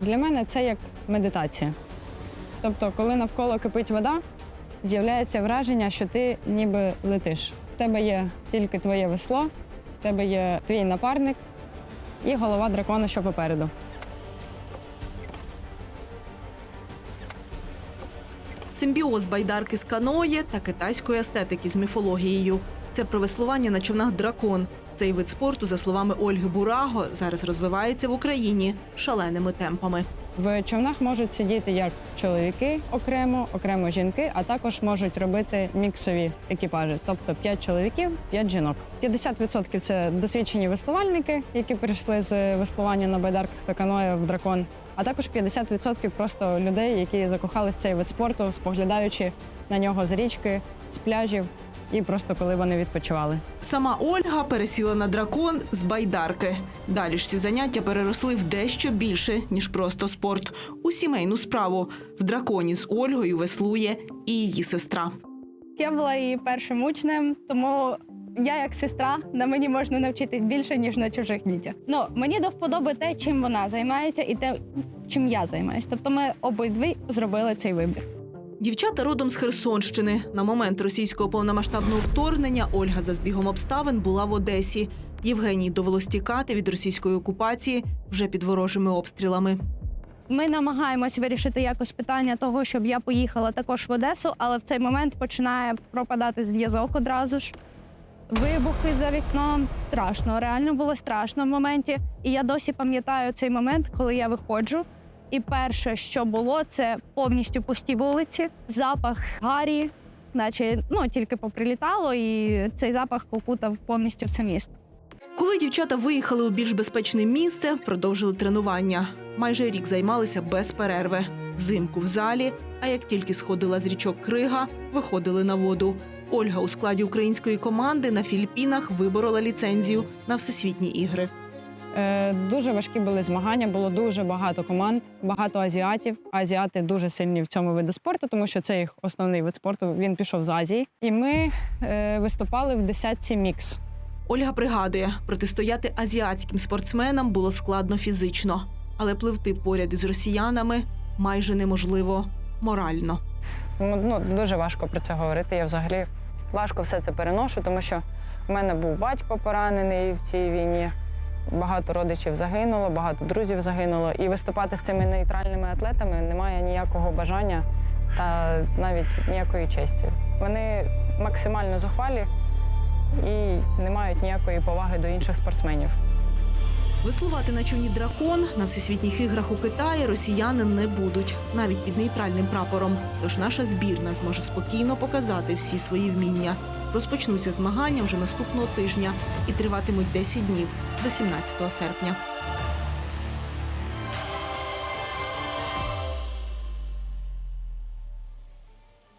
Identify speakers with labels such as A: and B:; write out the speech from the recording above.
A: Для мене це як медитація. Тобто, коли навколо кипить вода, з'являється враження, що ти ніби летиш. В тебе є тільки твоє весло, в тебе є твій напарник і голова дракона, що попереду.
B: Симбіоз байдарки з каноє та китайської естетики з міфологією. Це про веслування на човнах дракон. Цей вид спорту, за словами Ольги Бураго, зараз розвивається в Україні шаленими темпами.
A: В човнах можуть сидіти як чоловіки окремо, окремо жінки, а також можуть робити міксові екіпажі, тобто 5 чоловіків, 5 жінок. 50% це досвідчені веслувальники, які прийшли з веслування на байдарках та каное в дракон. А також 50% просто людей, які закохались в цей вид спорту, споглядаючи на нього з річки, з пляжів і просто коли вони відпочивали.
B: Сама Ольга пересіла на дракон з байдарки. Далі ж ці заняття переросли в дещо більше, ніж просто спорт. У сімейну справу. В драконі з Ольгою веслує і її сестра.
C: Я була її першим учнем, тому я як сестра на мені можна навчитись більше, ніж на чужих дітях. Ну мені до вподоби те, чим вона займається, і те, чим я займаюся. Тобто ми обидві зробили цей вибір.
B: Дівчата родом з Херсонщини. На момент російського повномасштабного вторгнення Ольга за збігом обставин була в Одесі. Євгеній довелось тікати від російської окупації вже під ворожими обстрілами.
C: Ми намагаємось вирішити якось питання того, щоб я поїхала також в Одесу, але в цей момент починає пропадати зв'язок одразу ж. Вибухи за вікном страшно, реально було страшно в моменті. І я досі пам'ятаю цей момент, коли я виходжу. І перше, що було, це повністю пусті вулиці, запах гарі, наче ну тільки поприлітало, і цей запах окутав повністю все місто.
B: Коли дівчата виїхали у більш безпечне місце, продовжили тренування. Майже рік займалися без перерви. Взимку в залі, а як тільки сходила з річок Крига, виходили на воду. Ольга у складі української команди на Філіппінах виборола ліцензію на всесвітні ігри.
A: Е, Дуже важкі були змагання, було дуже багато команд, багато азіатів. Азіати дуже сильні в цьому виду спорту, тому що це їх основний вид спорту. Він пішов з Азії. І ми е, виступали в десятці мікс.
B: Ольга пригадує, протистояти азіатським спортсменам було складно фізично, але пливти поряд із росіянами майже неможливо морально.
A: Ну, дуже важко про це говорити. Я взагалі важко все це переношу, тому що в мене був батько поранений в цій війні. Багато родичів загинуло, багато друзів загинуло. І виступати з цими нейтральними атлетами немає ніякого бажання та навіть ніякої честі. Вони максимально зухвалі і не мають ніякої поваги до інших спортсменів.
B: Веслувати на човні дракон на всесвітніх іграх у Китаї росіяни не будуть навіть під нейтральним прапором. Тож наша збірна зможе спокійно показати всі свої вміння. Розпочнуться змагання вже наступного тижня і триватимуть 10 днів до 17 серпня.